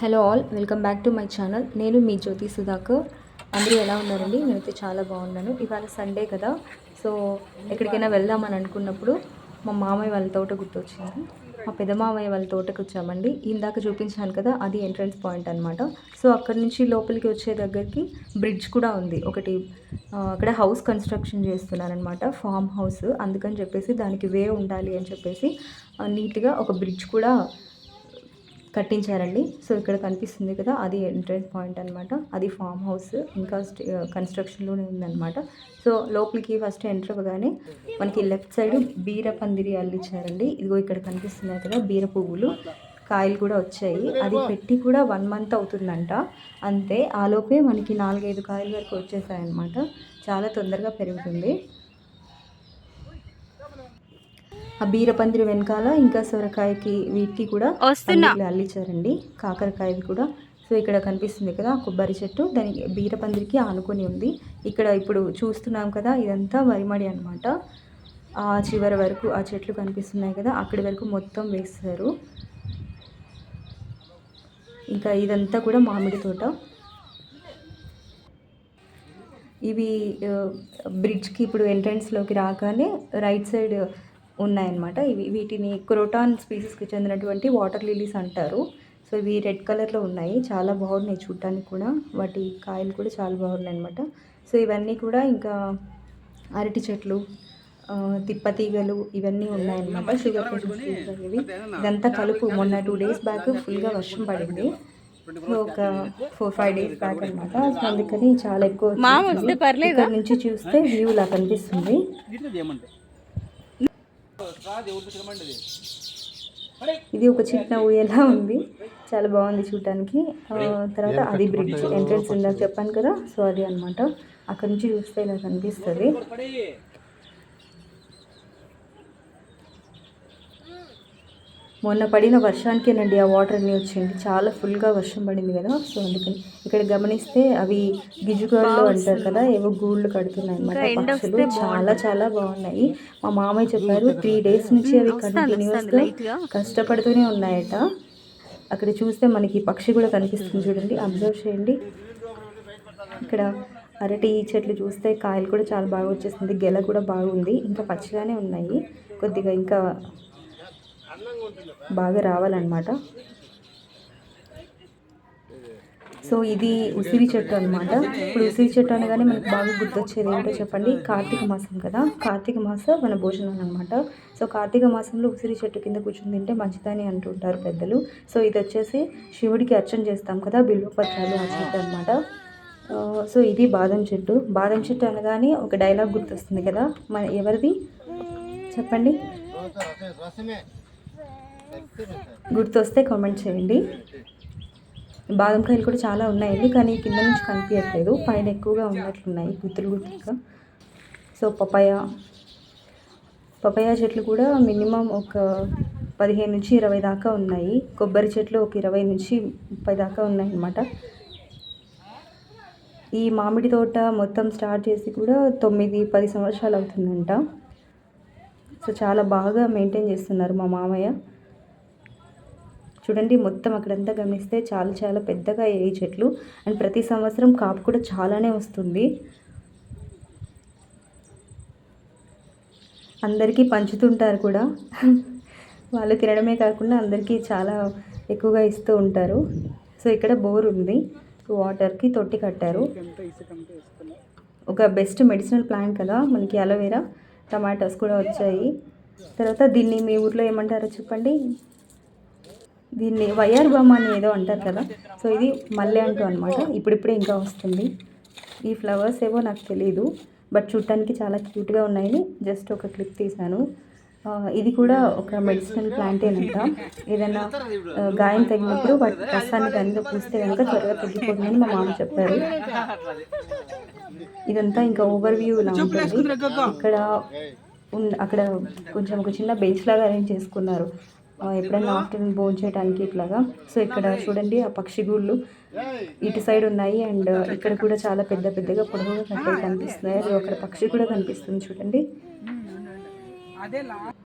Hello all welcome back to my channel. నేను మీ జ్యోతి సుధాకర్. అందరూ ఎలా ఉన్నారండి? నేనైతే చాలా బాగున్నాను. ఇవాళ సండే కదా సో ఎక్కడికైనా వెళ్దామని అనుకున్నప్పుడు మా మామయ్య వాళ్ళ తోట గుర్తొచ్చింది. మా పెద్ద మామయ్య వాళ్ళ తోటకు వచ్చామండి. ఇందాక చూపించాను కదా అది ఎంట్రన్స్ పాయింట్ అనమాట సో అక్కడి నుంచి లోపలికి వచ్చే దగ్గరికి బ్రిడ్జ్ కూడా ఉంది. ఒకటి అక్కడ హౌస్ కన్స్ట్రక్షన్ చేస్తున్నారనమాట ఫామ్ హౌస్. అందుకని చెప్పేసి దానికి వే ఉండాలి అని చెప్పేసి నీట్గా ఒక బ్రిడ్జ్ కూడా కట్టించారండి. సో ఇక్కడ కనిపిస్తుంది కదా అది ఎంట్రన్స్ పాయింట్ అనమాట అది ఫామ్ హౌస్ ఇంకా కన్స్ట్రక్షన్లోనే ఉందన్నమాట. సో లోపలికి ఫస్ట్ ఎంటర్ అవ్వగానే మనకి లెఫ్ట్ సైడ్ బీర పందిరి అల్లిచ్చారండి. ఇదిగో ఇక్కడ కనిపిస్తున్నాయి కదా బీర పువ్వులు. కాయలు కూడా వచ్చాయి. అది పెట్టి కూడా వన్ మంత్ అవుతుందంట. అంతే ఆలోపే మనకి నాలుగైదు కాయల వరకు వచ్చేసాయి అనమాట చాలా తొందరగా పెరుగుతుంది. ఆ బీరపందిరి వెనకాల ఇంకా సొరకాయకి వీటికి కూడా అల్లించారండి. కాకరకాయవి కూడా. సో ఇక్కడ కనిపిస్తుంది కదా కొబ్బరి చెట్టు. దానికి బీరపందిరికి ఆనుకొని ఉంది. ఇక్కడ ఇప్పుడు చూస్తున్నాం కదా ఇదంతా వరిమడి అనమాట ఆ చివరి వరకు ఆ చెట్లు కనిపిస్తున్నాయి కదా అక్కడి వరకు మొత్తం వేస్తారు ఇంకా ఇదంతా కూడా మామిడి తోట. ఇవి బ్రిడ్జ్కి ఇప్పుడు ఎంట్రన్స్లోకి రాగానే రైట్ సైడ్ ఉన్నాయన్నమాట. ఇవి వీటిని క్రోటాన్ స్పీసీస్కి చెందినటువంటి వాటర్ లిలీస్ అంటారు. సో ఇవి రెడ్ కలర్లో ఉన్నాయి. చాలా బాగున్నాయి చూడటానికి కూడా. వాటి కాయలు కూడా చాలా బాగున్నాయి అనమాట సో ఇవన్నీ కూడా ఇంకా అరటి చెట్లు తిప్పతీగలు ఇవన్నీ ఉన్నాయన్నమాట. షుగర్ ఇవి. ఇదంతా కలుపు. మొన్న టూ డేస్ బ్యాక్ ఫుల్గా వర్షం పడింది. సో ఒక ఫోర్ ఫైవ్ డేస్ బ్యాక్ అనమాట సో అందుకని చాలా ఎక్కువ? ఇక్కడ నుంచి చూస్తే వ్యూ ఇలా కనిపిస్తుంది. ఇది ఒక చిన్న ఊయలా ఉంది? చాలా బాగుంది చూడటానికి తర్వాత అది బ్రిడ్జ్ ఎంట్రన్స్ ఉందా చెప్పాను కదా సో అది అన్నమాట. అక్కడ నుంచి చూస్తే ఇలా కనిపిస్తుంది. మొన్న పడిన వర్షానికేనండి ఆ వాటర్ అన్నీ వచ్చింది. చాలా ఫుల్గా వర్షం పడింది కదా సో అందుకని ఇక్కడ గమనిస్తే అవి గిజుగాళ్ళు అంటారు కదా ఏవో గూళ్ళు కడుతున్నాయి అనమాట పక్షులు. చాలా చాలా బాగున్నాయి. మా మామయ్య చెప్పారు త్రీ డేస్ నుంచి అవి కంటిన్యూస్గా. కష్టపడుతూనే ఉన్నాయట. అక్కడ చూస్తే మనకి పక్షి కూడా కనిపిస్తుంది చూడండి. అబ్జర్వ్ చేయండి. ఇక్కడ అరటి చెట్లు చూస్తే కాయలు కూడా చాలా బాగా వచ్చేసింది. గెల కూడా బాగుంది. ఇంకా పచ్చిగానే ఉన్నాయి. కొద్దిగా ఇంకా బాగా రావాలన్నమాట. సో ఇది ఉసిరి చెట్టు అనమాట ఇప్పుడు ఉసిరి చెట్టు అనగానే మనకు బాగా గుర్తొచ్చేది ఏంటో చెప్పండి. కార్తీక మాసం కదా. కార్తీక మాస మన భోజనం అనమాట సో కార్తీక మాసంలో ఉసిరి చెట్టు కింద కూర్చుని తింటే మంచిదని అంటుంటారు పెద్దలు. సో ఇది వచ్చేసి శివుడికి అర్చన చేస్తాం కదా బిల్వపత్రాలు ఆ చెట్టు అనమాట సో ఇది బాదం చెట్టు. బాదం చెట్టు అనగానే ఒక డైలాగ్ గుర్తొస్తుంది కదా. మన ఎవరిది? చెప్పండి. గుర్తొస్తే కామెంట్ చేయండి. బాదం కాయలు కూడా చాలా ఉన్నాయండి కానీ కింద నుంచి కనిపించట్లేదు. పైన ఎక్కువగా ఉన్నట్లున్నాయి గుత్తులు గుత్తులుగా. సో పపాయ పపాయ చెట్లు కూడా మినిమం ఒక పదిహేను నుంచి ఇరవై దాకా ఉన్నాయి. కొబ్బరి చెట్లు ఒక ఇరవై నుంచి ముప్పై దాకా ఉన్నాయి అన్నమాట ఈ మామిడి తోట మొత్తం స్టార్ట్ చేసి కూడా తొమ్మిది పది సంవత్సరాలు అవుతుందంట. సో చాలా బాగా మెయింటైన్ చేస్తున్నారు మా మామయ్య. చూడండి మొత్తం అక్కడంతా గమనిస్తే చాలా చాలా పెద్దగా అయ్యాయి చెట్లు. అండ్ ప్రతి సంవత్సరం కాపు కూడా చాలానే వస్తుంది. అందరికీ పంచుతుంటారు కూడా. వాళ్ళు తినడమే కాకుండా అందరికీ చాలా ఎక్కువగా ఇస్తూ ఉంటారు. సో ఇక్కడ బోర్ ఉంది. వాటర్కి తొట్టి కట్టారు. ఒక బెస్ట్ మెడిసినల్ ప్లాంట్ కదా మనకి అలోవెరా. టమాటోస్ కూడా వచ్చాయి. తర్వాత దీన్ని మీ ఊర్లో ఏమంటారో చెప్పండి? దీన్ని వయ్యార్ బామ్మ అని ఏదో అంటారు కదా. సో ఇది మల్లె అంటూ అనమాట ఇప్పుడిప్పుడే ఇంకా వస్తుంది. ఈ ఫ్లవర్స్ ఏవో నాకు తెలియదు బట్ చూడటానికి చాలా క్యూట్గా ఉన్నాయని జస్ట్ ఒక క్లిప్ తీశాను. ఇది కూడా ఒక మెడిసినల్ ప్లాంటేనంట ఏదైనా గాయం తగినప్పుడు వాటి రసాన్ని కనుక పూస్తే కనుక త్వరగా తగ్గిపోతుందని మా మామ చెప్పారు. ఇదంతా ఇంకా ఓవర్ వ్యూ ఇలా ఉంటుంది. ఇక్కడ అక్కడ కొంచెం ఒక చిన్న బెంచ్ లాగా అరేంజ్ చేసుకున్నారు. ఎప్పుడైనా ఆఫ్టర్నూన్ భోజనం చేయడానికి ఇట్లాగా. సో ఇక్కడ చూడండి ఆ పక్షి గూళ్ళు ఇటు సైడ్ ఉన్నాయి అండ్ ఇక్కడ కూడా చాలా పెద్ద పెద్దగా పొడవుగా కనిపిస్తున్నాయి. అక్కడ పక్షి కూడా కనిపిస్తుంది చూడండి.